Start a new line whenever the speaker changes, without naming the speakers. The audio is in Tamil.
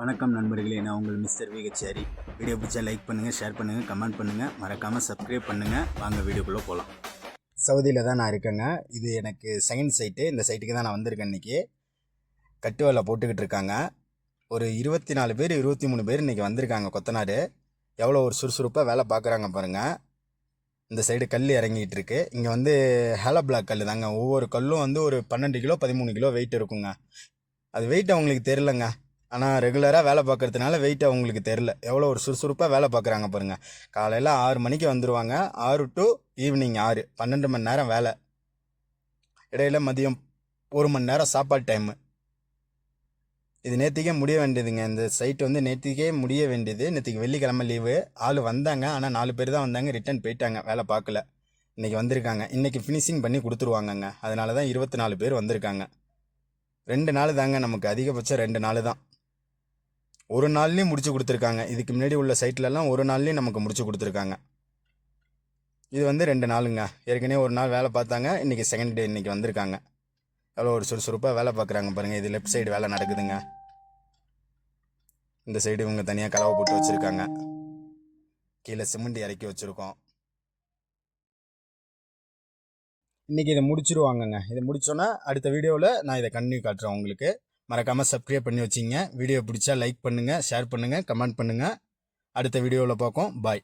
வணக்கம் நண்பர்களே நான் உங்கள் மிஸ்டர் விகச்சாரி வீடியோ பிடிச்சா லைக் பண்ணுங்கள் ஷேர் பண்ணுங்கள் கமெண்ட் பண்ணுங்கள் மறக்காமல் சப்ஸ்கிரைப் பண்ணுங்கள் வாங்க வீடியோக்குள்ளே போகலாம் சவுதியில் தான் நான் இருக்கேங்க. இது எனக்கு செகண்ட் சைட்டு இந்த சைட்டுக்கு தான் நான் வந்திருக்கேன் இன்றைக்கி கட்டு வேலை போட்டுக்கிட்டு இருக்காங்க. ஒரு இருபத்தி நாலு பேர் இருபத்தி மூணு பேர் இன்றைக்கி வந்திருக்காங்க கொத்தனார். எவ்வளோ ஒரு சுறுசுறுப்பாக வேலை பார்க்குறாங்க பாருங்கள் இந்த சைடு கல் இறங்கிட்டு இருக்கு. இங்கே வந்து ஹேலோ பிளாக் கல் தாங்க. ஒவ்வொரு கல்லும் வந்து ஒரு பன்னெண்டு கிலோ பதிமூணு கிலோ வெயிட் இருக்குங்க. அது வெயிட் அவங்களுக்கு தெரிலங்க ஆனால் ரெகுலராக வேலை பார்க்கறதுனால வெயிட் அவங்களுக்கு தெரில எவ்வளோ ஒரு சுறுசுறுப்பாக வேலை பார்க்குறாங்க பாருங்கள் காலையில் ஆறு மணிக்கு வந்துடுவாங்க ஆறு டு ஈவினிங் ஆறு. பன்னெண்டு மணி நேரம் வேலை. இடையில் மதியம் ஒரு மணி நேரம் சாப்பாடு டைமு இது நேற்றுக்கே முடிய வேண்டியதுங்க. இந்த சைட் வந்து நேற்றுக்கே முடிய வேண்டியது. நேற்றுக்கு வெள்ளிக்கிழமை லீவு ஆள் வந்தாங்க. ஆனால் நாலு பேர் தான் வந்தாங்க. ரிட்டர்ன் போயிட்டாங்க. வேலை பார்க்கல இன்றைக்கி வந்திருக்காங்க. இன்றைக்கி ஃபினிஷிங் பண்ணி கொடுத்துருவாங்கங்க. அதனால தான் இருபத்தி நாலு பேர் வந்திருக்காங்க. ரெண்டு நாள் தாங்க நமக்கு அதிகபட்சம் ரெண்டு நாள் தான் ஒரு நாள்லேயும் முடிச்சு கொடுத்துருக்காங்க. இதுக்கு முன்னாடி உள்ள சைட்லலாம் ஒரு நாள்லேயும் நமக்கு முடிச்சு கொடுத்துருக்காங்க. இது வந்து ரெண்டு நாளுங்க. ஏற்கனவே ஒரு நாள் வேலை பார்த்தாங்க. இன்றைக்கி செகண்ட் டே இன்றைக்கி வந்திருக்காங்க. எவ்வளோ ஒரு சுறுசுறுப்பாக வேலை பார்க்குறாங்க பாருங்கள் இது லெஃப்ட் சைடு வேலை நடக்குதுங்க. இந்த சைடு இவங்க தனியாக கலவை போட்டு வச்சுருக்காங்க. கீழே சிமெண்ட் இறக்கி வச்சுருக்கோம். இன்றைக்கி இதை முடிச்சிருவாங்கங்க. இதை முடித்தோன்னே அடுத்த வீடியோவில் நான் இதை கண்டினியூ காட்டுறேன் உங்களுக்கு. மறக்காமல் சப்ஸ்கிரைப் பண்ணி வச்சிங்க. வீடியோ பிடிச்சா லைக் பண்ணுங்கள் ஷேர் பண்ணுங்கள் கமெண்ட் பண்ணுங்கள் அடுத்த வீடியோவில் பார்க்கும் பாய்